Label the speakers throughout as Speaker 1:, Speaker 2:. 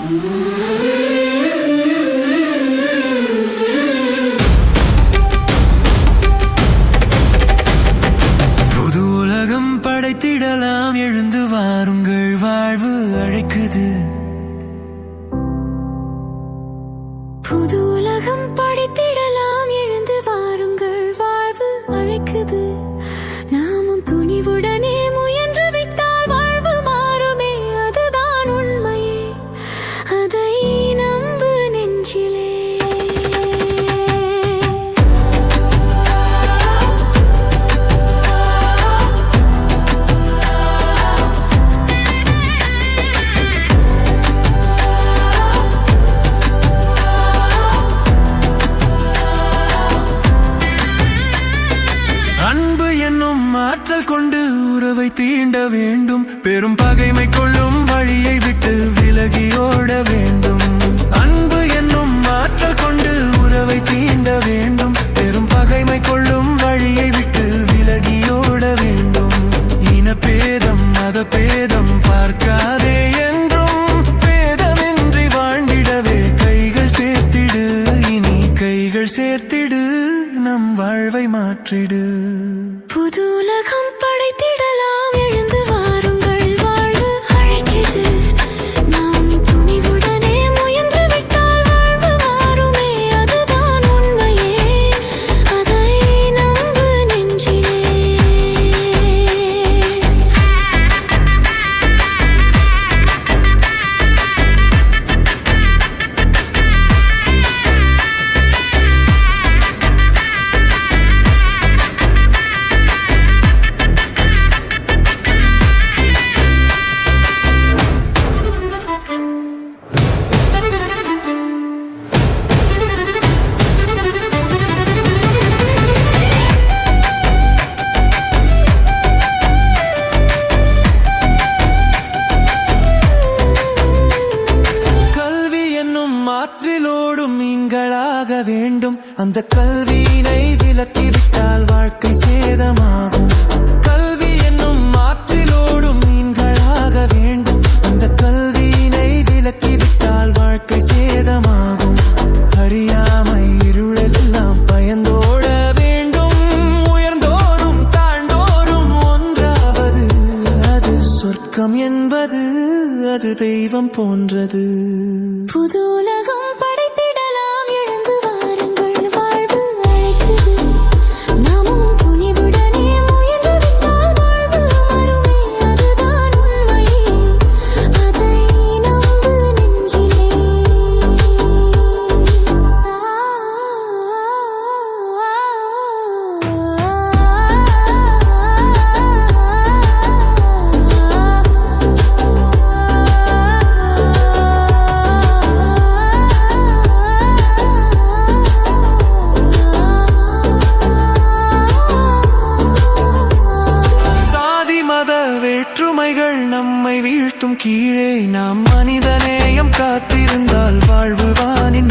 Speaker 1: புது உலகம் படைத்திடலாம். எழுந்து வாருங்கள் வாழ்வு அழைக்குது.
Speaker 2: புது உலகம் படைத்திடலாம். எழுந்து வாருங்கள் வாழ்வு அழைக்குது.
Speaker 1: தீண்ட வேண்டும். பெரும் பகைமை கொள்ளும் வழியை விட்டு விலகி ஓட வேண்டும். அன்பு என்னும் மாற்றல் கொண்டு உறவை தீண்ட வேண்டும். பெரும் பகைமை கொள்ளும் வழியை விட்டு விலகி ஓட வேண்டும். இனபேதம் மத பேதம் பார்க்காதே என்றும். பேதமின்றி வாழ்ந்திடவே கைகள் சேர்த்திடு. இனி கைகள் சேர்த்திடு. நம் வாழ்வை மாற்றிடு.
Speaker 2: புது உலகம்
Speaker 1: அந்த கல்வியினை விலக்கிவிட்டால் வாழ்க்கை சேதமாகும். கல்வி என்னும் மாற்றிலோடும் மீன்களாக வேண்டும். அந்த கல்வியினை விலக்கிவிட்டால் வாழ்க்கை சேதமாகும். அறியாமை இருளெல்லாம் பயந்தோட வேண்டும். உயர்ந்தோறும் தாண்டோறும் ஒன்றாவது. அது சொர்க்கம் என்பது அது தெய்வம் போன்றது.
Speaker 2: புது உலகம்
Speaker 1: பட வேற்றுமைகள் நம்மை வீழ்த்தும் கீழே நாம் மனிதநேயம் காத்திருந்தால் வாழ்வு வானின்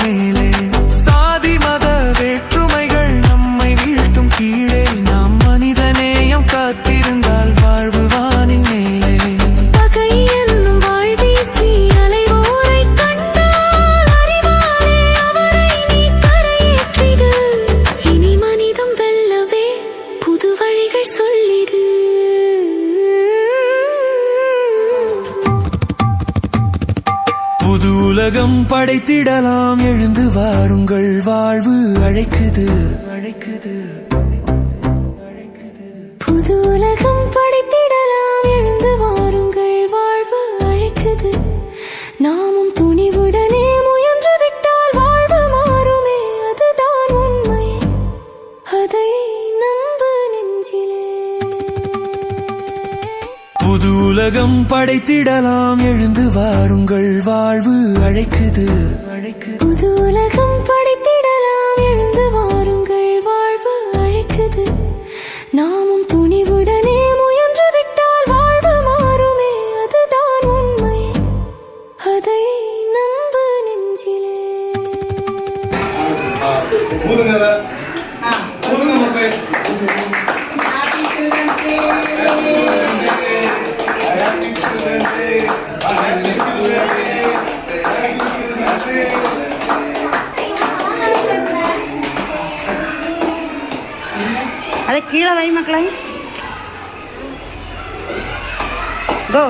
Speaker 1: உலகம் படைத்திடலாம். எழுந்து வாருங்கள் வாழ்வு அழைக்குது. அழைக்குது
Speaker 2: புது உலகம் படைத்திடலாம். எழுந்து வாருங்கள் வாழ்வு அழைக்குது. நாமும் துணிவுடனே முயன்று விட்டால் வாழ்வு மாறுமே. அதுதான் உண்மை. அதை நம்பு நெஞ்சிலே.
Speaker 1: புது உலகம் படைத்திடலாம். எழுந்து வாருங்கள் வாழ்வு அழைக்குது அழைக்குது.
Speaker 3: கீழே வை மக்களை. கோ